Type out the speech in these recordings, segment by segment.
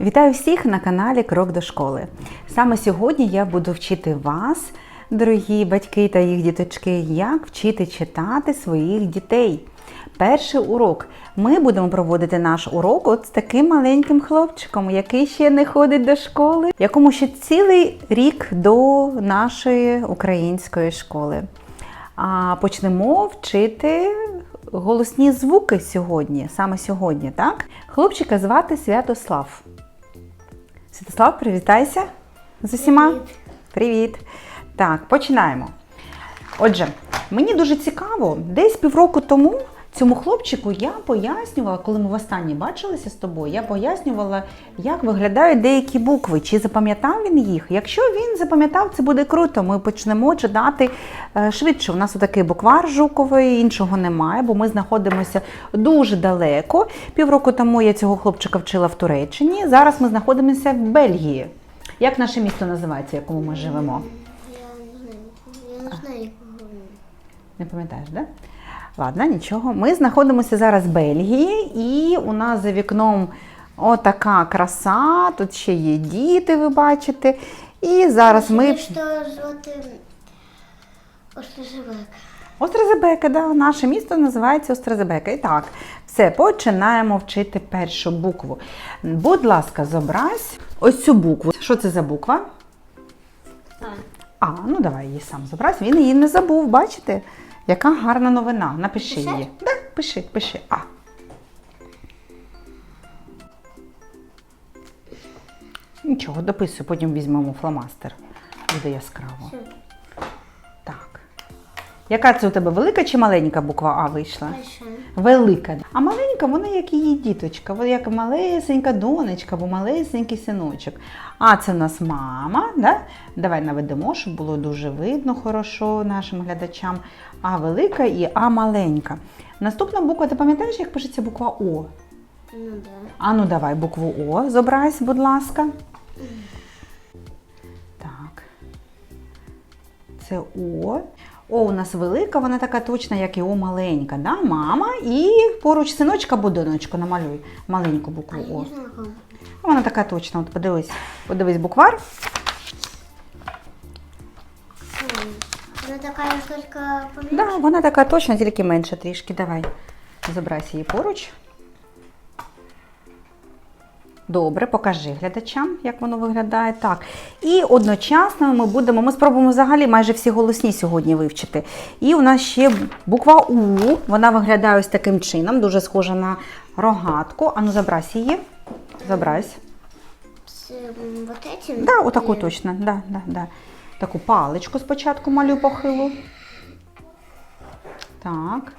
Вітаю всіх на каналі Крок до школи. Саме сьогодні я буду вчити вас, дорогі батьки та їх діточки, як вчити читати своїх дітей. Перший урок. Ми будемо проводити наш урок от з таким маленьким хлопчиком, який ще не ходить до школи, якому ще цілий рік до нашої української школи. А почнемо вчити голосні звуки сьогодні, саме сьогодні, так? Хлопчика звати Святослав. Святослав, привітайся з усіма. Привіт. Привіт. Так, починаємо. Отже, мені дуже цікаво, десь півроку тому цьому хлопчику я пояснювала, коли ми востаннє бачилися з тобою, я пояснювала, як виглядають деякі букви, чи запам'ятав він їх. Якщо він запам'ятав, це буде круто. Ми почнемо читати е, швидше. У нас отакий буквар жуковий, іншого немає, бо ми знаходимося дуже далеко. Півроку тому я цього хлопчика вчила в Туреччині. Зараз ми знаходимося в Бельгії. Як наше місто називається, в якому ми живемо? Я не знаю. Я не знаю. Не пам'ятаєш, да? Ладно, нічого. Ми знаходимося зараз в Бельгії, і у нас за вікном отака краса. Тут ще є діти, ви бачите. І зараз ми. Острозебека, да, наше місто називається Острозебека. І так, все, починаємо вчити першу букву. Будь ласка, зобразь ось цю букву. Що це за буква? А, ну давай її сам зобразь. Він її не забув, бачите? Яка гарна новина. Напиши Писати? її. Так, пиши, пиши. А. Нічого, дописуй, потім візьмемо фломастер. Буде яскраво. Так. Яка це у тебе велика чи маленька буква А вийшла? Велика. А маленька, вона як її діточка, вона як малесенька донечка або малесенький синочок. А це в нас мама. Да? Давай наведемо, щоб було дуже видно хорошо нашим глядачам. А велика і А маленька. Наступна буква, ти пам'ятаєш, як пишеться буква О? Ну да. А ну давай букву О зобразь, будь ласка. Так. Це О. О у нас велика, вона така точна, як і О маленька. Да? Мама і поруч синочка або донечку намалюй маленьку букву О. кого. Вона така точна. От подивись. Подивись буквар. Вона така ж тільки поменше. Да, вона така точна, тільки менша трішки. Давай. Зобразь її поруч. Добре, покажи глядачам, як воно виглядає. Так. І одночасно ми будемо, ми спробуємо взагалі майже всі голосні сьогодні вивчити. І у нас ще буква У. Вона виглядає ось таким чином, дуже схожа на рогатку. Ану, забразь її. Забразь. З м, вот этим. Да, отаку Е, точно. Да, да, да. Таку паличку спочатку малюю похилу. Так.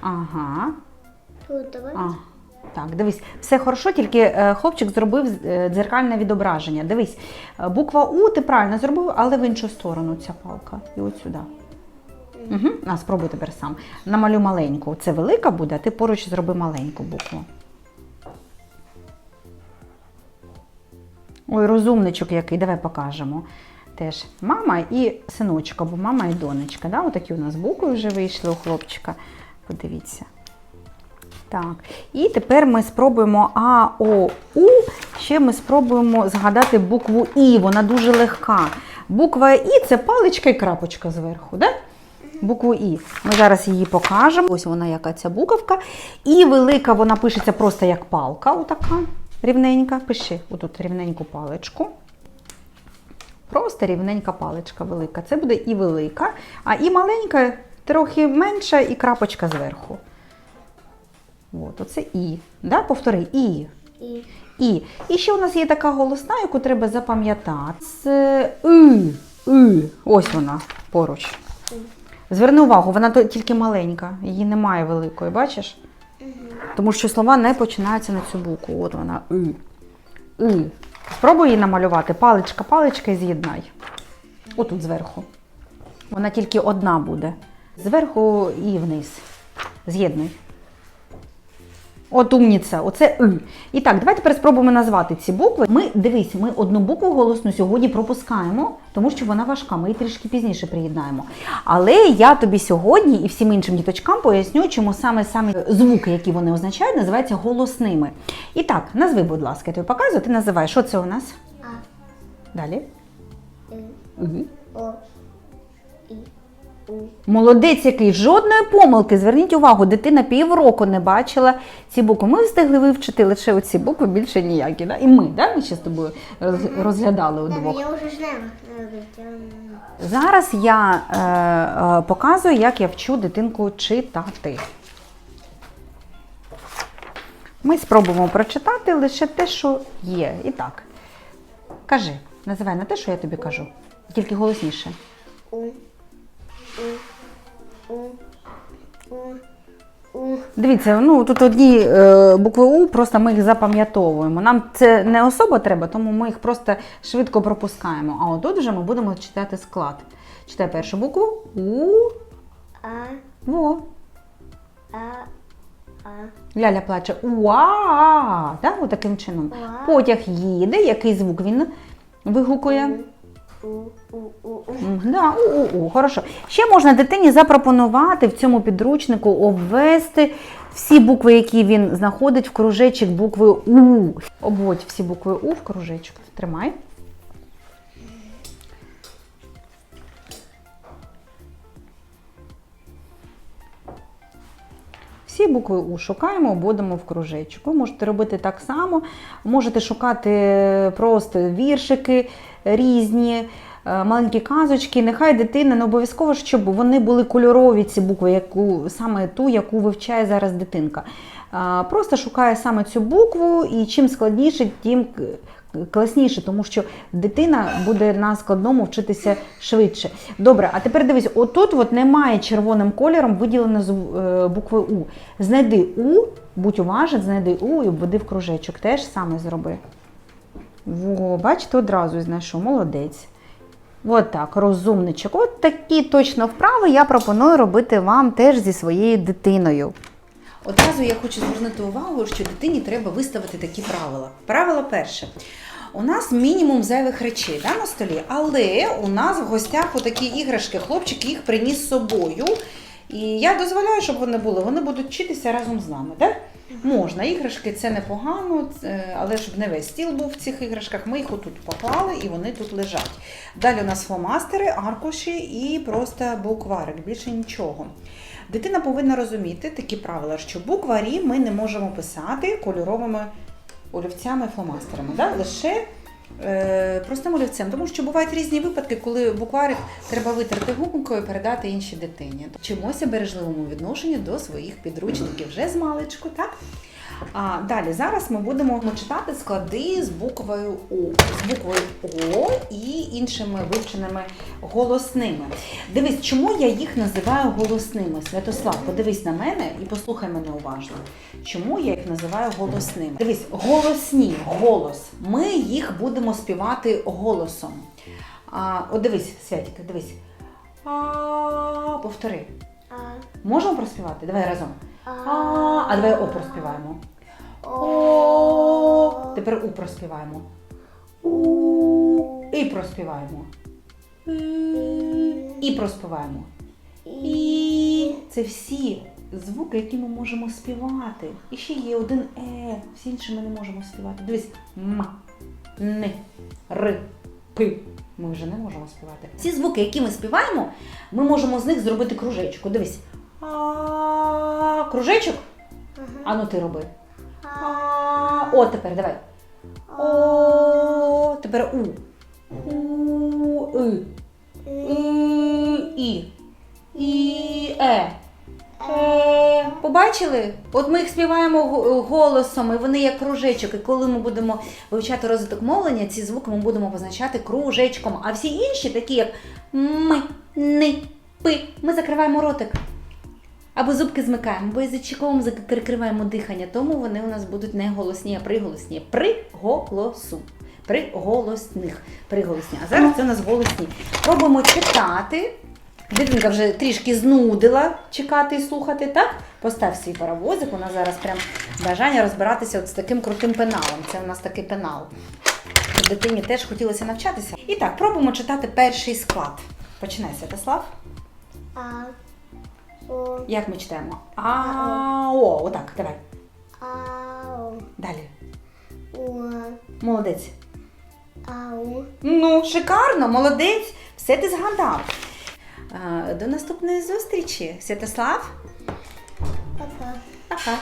Ага. Тут давай. А, так, дивись, все хорошо, тільки е, хлопчик зробив е, дзеркальне відображення. Дивись, е, буква У ти правильно зробив, але в іншу сторону ця палка. І от сюди. Угу. А, спробуй тепер сам. Намалюй маленьку. Це велика буде, а ти поруч зроби маленьку букву. Ой, розумничок який, давай покажемо. Теж мама і синочка, або мама і донечка. Да? Отакі у нас букви вже вийшли у хлопчика. Подивіться. Так, і тепер ми спробуємо А, О, У. Ще ми спробуємо згадати букву І. Вона дуже легка. Буква І це паличка і крапочка зверху. Да? Букву І. Ми зараз її покажемо. Ось вона яка ця буковка. І велика вона пишеться просто як палка. Отака рівненька. Пиши отут рівненьку паличку. Просто рівненька паличка велика. Це буде і велика, а і маленька, трохи менша, і крапочка зверху. От, оце І. Да? Повтори І. І. І. І ще у нас є така голосна, яку треба запам'ятати. Це И. И. Ось вона поруч. Зверни увагу, вона тільки маленька, її немає великої, бачиш? Тому що слова не починаються на цю букву. От вона И. И. Спробуй її намалювати. Паличка, паличка і з'єднай. Отут зверху. Вона тільки одна буде. Зверху і вниз. З'єднуй. От умніця, оце И. І так, давайте тепер спробуємо назвати ці букви. Ми дивись, ми одну букву голосну сьогодні пропускаємо, тому що вона важка. Ми її трішки пізніше приєднаємо. Але я тобі сьогодні і всім іншим діточкам поясню, чому саме саме звуки, які вони означають, називаються голосними. І так, назви, будь ласка, я тобі показую, ти називаєш. Що це у нас? А, Далі. И, И. О, И, У. Молодець який, жодної помилки. Зверніть увагу, дитина півроку не бачила ці букви. Ми встигли вивчити лише оці букви, більше ніякі. Да? І ми, да? ми ще з тобою розглядали Да, удвох. я знаю, Зараз я е, е, показую, як я вчу дитинку читати. Ми спробуємо прочитати лише те, що є. І так. Кажи, називай не те, що я тобі кажу, тільки голосніше. Дивіться, ну тут одні е, букви У, просто ми їх запам'ятовуємо. Нам це не особо треба, тому ми їх просто швидко пропускаємо. А отут вже ми будемо читати склад. Читай першу букву У. А, Во. А, А. Ляля плаче уа, так, отаким чином. Уа. Потяг їде, який звук він вигукує. Да, у, у, у, хорошо. Ще можна дитині запропонувати в цьому підручнику обвести всі букви, які він знаходить в кружечок букви У. Обводь всі букви У в кружечок. Тримай. Всі букви У шукаємо, обводимо в кружечок. Ви можете робити так само, можете шукати просто віршики різні, е, маленькі казочки. Нехай дитина не обов'язково, щоб вони були кольорові, ці букви, яку, саме ту, яку вивчає зараз дитинка. Просто шукає саме цю букву, і чим складніше, тим класніше, тому що дитина буде на складному вчитися швидше. Добре, а тепер дивись, отут от немає червоним кольором виділено зв- е, букви У. Знайди У, будь уважен, знайди У і введи в кружечок. Теж саме зроби. Во, бачите, одразу знайшов, молодець. От так, розумничок. От такі точно вправи я пропоную робити вам теж зі своєю дитиною. Одразу я хочу звернути увагу, що дитині треба виставити такі правила. Правило перше. У нас мінімум зайвих речей да, на столі, але у нас в гостях отакі іграшки, хлопчик їх приніс з собою. І я дозволяю, щоб вони були. Вони будуть вчитися разом з нами. Да? Можна, іграшки це непогано, але щоб не весь стіл був в цих іграшках, ми їх отут поклали і вони тут лежать. Далі у нас фломастери, аркуші і просто букварик, більше нічого. Дитина повинна розуміти такі правила, що букварі ми не можемо писати кольоровими олівцями, фломастерами, да? лише е, простим олівцем. Тому що бувають різні випадки, коли букварик треба витерти гумкою і передати іншій дитині. Чимося бережливому відношенню до своїх підручників вже з маличку, так? А далі зараз ми будемо читати склади з буквою О, з буквою О і іншими вивченими голосними. Дивись, чому я їх називаю голосними? Святослав, подивись на мене і послухай мене уважно. Чому я їх називаю голосними? Дивись, голосні, голос. Ми їх будемо співати голосом. А, от дивись, Святіка, дивись. А, повтори. А, Можемо проспівати? Давай разом. А. Давай О проспіваємо. О. Тепер У проспіваємо. У. І проспіваємо. І. І проспіваємо. І. Це всі звуки, які ми можемо співати. І ще є один Е. Всі інші ми не можемо співати. Дивись. М. Н. Р. П. Ми вже не можемо співати. Всі звуки, які ми співаємо, ми можемо з них зробити кружечку. Дивись. А. Кружечок? А ну ти роби. А. О, тепер давай. О, тепер У. У. И. И. І. І. Е. Е. Побачили? От ми їх співаємо голосом, і вони як кружечок. І коли ми будемо вивчати розвиток мовлення, ці звуки ми будемо позначати кружечком. А всі інші, такі як ми, ни, пи, ми закриваємо ротик. Або зубки змикаємо, бо язичковим зак- перекриваємо дихання, тому вони у нас будуть не голосні, а приголосні. Приголосу. Приголосних. Приголосні. А зараз це у нас голосні. Пробуємо читати Дитинка вже трішки знудила чекати і слухати, так? Постав свій паровозик, у нас зараз прям бажання розбиратися от з таким крутим пеналом. Це у нас такий пенал. Дитині теж хотілося навчатися. І так, пробуємо читати перший склад. Починай, Святослав. А, О, Як ми читаємо? А-о, отак, давай. Ау, Далі. О, Молодець. Ау. Ну, шикарно, молодець. Все ти згадав. А, До наступної зустрічі, Святослав. Папа, Пока.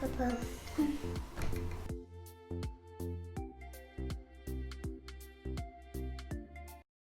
папа.